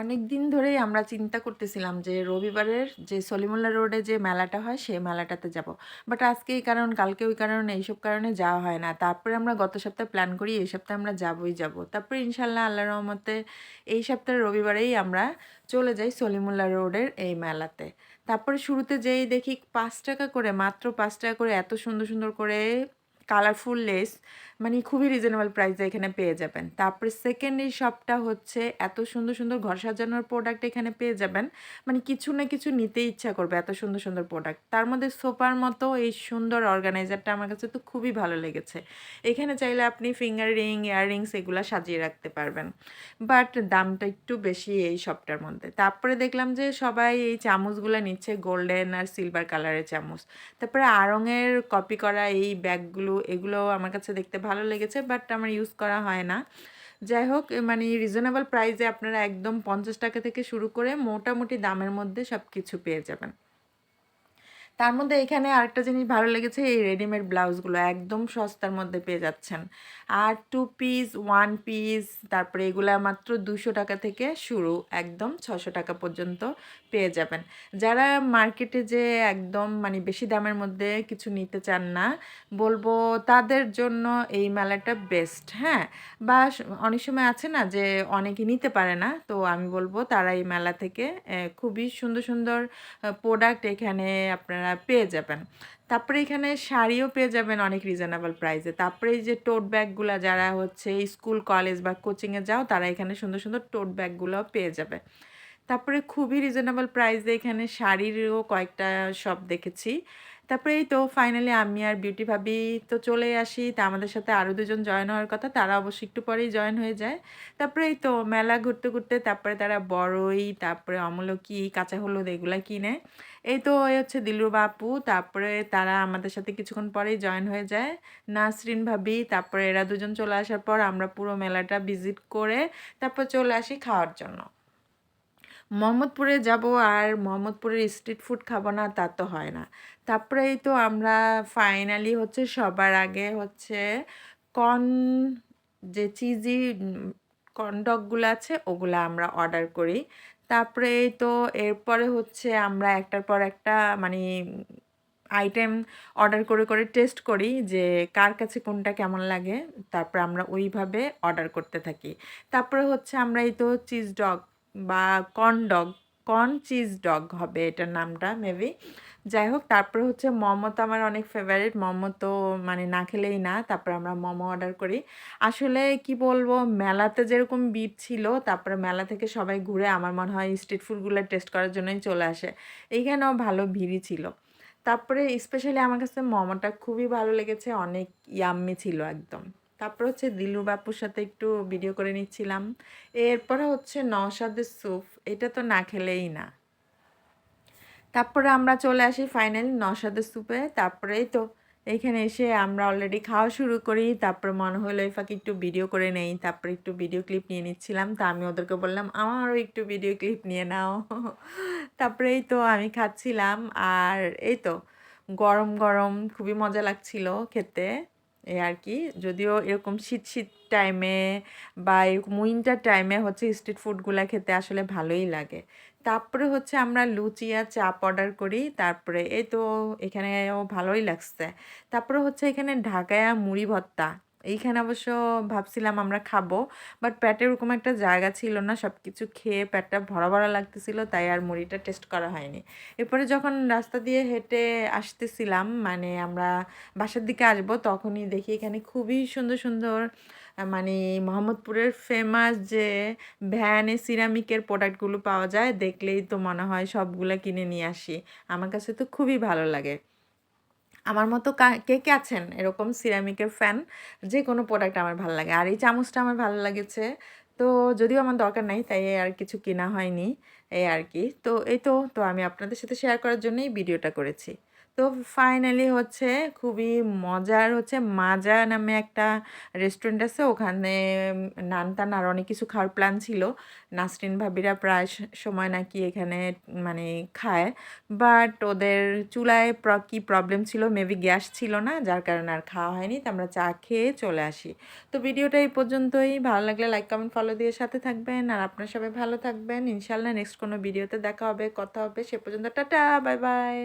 অনেক দিন ধরেই আমরা চিন্তা করতেছিলাম যে রবিবারের যে সলিমুল্লা রোডে যে মেলাটা হয় সেই মেলাটাতে যাব। বাট আজকে এই কারণ, কালকে ওই কারণে, এইসব কারণে যাওয়া হয় না। তারপরে আমরা গত সপ্তাহে প্ল্যান করি, এই সপ্তাহে আমরা যাবই যাব। তারপরে ইনশাল্লাহ আল্লাহ রহমতে এই সপ্তাহের রবিবারেই আমরা চলে যাই সলিমুল্লা রোডের এই মেলাতে। তারপরে শুরুতে যেই দেখি পাঁচ টাকা করে, মাত্র পাঁচ টাকা করে এত সুন্দর সুন্দর করে কালারফুল লেস মানে খুবই রিজনেবল প্রাইসে এখানে পেয়ে যাবেন। তারপরে সেকেন্ড এই শপটা হচ্ছে এত সুন্দর সুন্দর ঘর সাজানোর প্রোডাক্ট এখানে পেয়ে যাবেন। মানে কিছু না কিছু নিতে ইচ্ছা করবে এত সুন্দর সুন্দর প্রোডাক্ট তার মধ্যে সোফার মতো এই সুন্দর অর্গানাইজারটা আমার কাছে তো খুবই ভালো লেগেছে। এখানে চাইলে আপনি ফিঙ্গার রিং ইয়াররিংস এগুলো সাজিয়ে রাখতে পারবেন। বাট দামটা একটু বেশি এই শপটার মধ্যে। তারপরে দেখলাম যে সবাই এই চামচগুলো নিচ্ছে গোল্ডেন আর সিলভার কালারের চামচ। তারপরে আড়ংয়ের কপি করা এই ব্যাগগুলো এগুলো আমার কাছে দেখতে ভালো লেগেছে বাট আমার ইউজ করা হয় না। যাই হোক মানে রিজনেবল প্রাইসে আপনারা একদম পঞ্চাশ টাকা থেকে শুরু করে মোটামুটি দামের মধ্যে সব কিছু পেয়ে যাবেন। তার মধ্যে এখানে আরেকটা জিনিস ভালো লেগেছে, এই রেডিমেড ব্লাউজগুলো একদম সস্তার মধ্যে পেয়ে যাচ্ছেন। আর টু পিস ওয়ান পিস তারপরে এগুলা মাত্র দুশো টাকা থেকে শুরু, একদম ছশো টাকা পর্যন্ত পেয়ে যাবেন। যারা মার্কেটে যে একদম মানে বেশি দামের মধ্যে কিছু নিতে চান না, বলব তাদের জন্য এই মেলাটা বেস্ট হ্যাঁ? বা অনেক সময় আছে না যে অনেকে নিতে পারে না, তো আমি বলব তারা এই মেলা থেকে খুবই সুন্দর সুন্দর প্রোডাক্ট এখানে আপনারা পেয়ে যাবেন। তারপরে এখানে শাড়িও পেয়ে যাবেন অনেক রিজনেবল প্রাইসে তারপরে এই যে টোট ব্যাগগুলো যারা হচ্ছে স্কুল কলেজ বা কোচিংয়ে যাও, তারা এখানে সুন্দর সুন্দর টোট ব্যাগগুলোও পেয়ে যাবে। তারপরে খুবই রিজনেবল প্রাইসে এখানে শাড়িরও কয়েকটা সব দেখেছি। তারপরে এই তো ফাইনালি আমি আর বিউটি ভাবি তো চলে আসি। তা আমাদের সাথে আরও দুজন জয়েন হওয়ার কথা, তারা অবশ্যই একটু পরেই জয়েন হয়ে যায়। তারপরে এই তো মেলা ঘুরতে ঘুরতে তারপরে তারা বড়ই, তারপরে অমলকি, কাঁচা হলুদ এগুলা কিনে। এই তো এই হচ্ছে দিলরু বাপু তারপরে তারা আমাদের সাথে কিছুক্ষণ পরেই জয়েন হয়ে যায়। নাসরিন ভাবি, তারপরে এরা দুজন চলে আসার পর আমরা পুরো মেলাটা ভিজিট করে তারপর চলে আসি খাওয়ার জন্য। মোহাম্মদপুরে যাব আর মোহাম্মদপুরের স্ট্রিট ফুড খাব না, তা তো হয় না। তারপরেই তো আমরা ফাইনালি হচ্ছে সবার আগে হচ্ছে কর্ন যে চিজি কর্ন ডগগুলো আছে, ওগুলো আমরা অর্ডার করি। তারপরে তো এরপরে হচ্ছে আমরা একটার পর একটা মানে আইটেম অর্ডার করে করে টেস্ট করি যে কার কাছে কোনটা কেমন লাগে। তারপরে আমরা ওইভাবে অর্ডার করতে থাকি। তারপরে হচ্ছে আমরা এই তো চিজ ডগ বা corn dog corn cheese dog হবে এটার নামটা মেবি যাই হোক, তারপরে হচ্ছে মোমো তো আমার অনেক ফেভারিট মোমো তো মানে না খেলেই না, তারপরে আমরা মোমো অর্ডার করি। আসলে কি বলব, মেলাতে যেরকম ভিড় ছিল, তারপরে মেলা থেকে সবাই ঘুরে আমার মনে হয় স্ট্রিট ফুডগুলো টেস্ট করার জন্যই চলে আসে। এইখানেও ভালো ভিড়ই ছিল। তারপরে স্পেশালি আমার কাছে মোমোটা খুবই ভালো লেগেছে, অনেক ইয়াম্মি ছিল একদম। তারপর হচ্ছে দিলু বাপুর সাথে একটু ভিডিও করে নিচ্ছিলাম। এরপরে হচ্ছে নওশাদের স্যুপ এটা তো না খেলেই না। তারপরে আমরা চলে আসি ফাইনালি নসাদের স্যুপে তারপরেই তো এখানে এসে আমরা অলরেডি খাওয়া শুরু করি। তারপরে মনে হলো এই ফাঁকে একটু ভিডিও করে নেই, তারপরে একটু ভিডিও ক্লিপ নিয়ে নিচ্ছিলাম। তা আমি ওদেরকে বললাম, আমারও একটু ভিডিও ক্লিপ নিয়ে নাও। তারপরে এই তো আমি খাচ্ছিলাম, আর এই তো গরম গরম, খুবই মজা লাগছিল খেতে। এই আর কি। যদিও এরকম শীত শীত টাইমে বা এরকম উইন্টার টাইমে হচ্ছে স্ট্রিট ফুডগুলো খেতে আসলে ভালোই লাগে। তারপরে হচ্ছে আমরা লুচি আর চাপ অর্ডার করি, তারপরে এই তো এখানেও ভালোই লাগছে। তারপরে হচ্ছে এখানে ঢাকায়া মুড়ি ভর্তা এইখানে অবশ্য ভাবছিলাম আমরা খাব বাট প্যাটের ওরকম একটা জায়গা ছিল না সব কিছু খেয়ে প্যাটটা ভরা ভরা লাগতেছিল, তাই আর মুড়িটা টেস্ট করা হয়নি। এরপরে যখন রাস্তা দিয়ে হেঁটে আসতেছিলাম মানে আমরা বাসার দিকে আসব, তখনই দেখি এখানে খুবই সুন্দর সুন্দর মানে মোহাম্মদপুরের ফেমাস যে ভ্যানে সিরামিকের প্রোডাক্টগুলো পাওয়া যায়, দেখলেই তো মনে হয় সবগুলো কিনে নিয়ে আসি। আমার কাছে তো খুবই ভালো লাগে। আমার মতো কে কে আছেন? এরকম সিরামিকের ফ্যান যে কোনো প্রোডাক্ট আমার ভালো লাগে। আর এই চামচটা আমার ভালো লাগেছে। তো যদিও আমার দরকার নাই, তাই আর কিছু কেনা হয়নি এই আর কি। তো এই তো তো আমি আপনাদের সাথে শেয়ার করার জন্যই ভিডিওটা করেছি। তো ফাইনালি হচ্ছে খুবই মজার হচ্ছে মাজা নামে একটা রেস্টুরেন্ট আছে। ওখানে নান টান আর অনেক কিছু খাওয়ার প্ল্যান ছিল। নাসরিন ভাবিরা প্রায় সময় নাকি এখানে মানে খায়। বাট ওদের চুলায় কি প্রবলেম ছিল? মেবি গ্যাস ছিল না, যার কারণে আর খাওয়া হয়নি। তো আমরা চা খেয়ে চলে আসি। তো ভিডিওটা এই পর্যন্তই। ভালো লাগলে লাইক কমেন্ট ফলো দিয়ে সাথে থাকবেন। আর আপনার সবাই ভালো থাকবেন। ইনশাল্লাহ নেক্সট কোনো ভিডিওতে দেখা হবে, কথা হবে, সে পর্যন্ত টাটা বাই বাই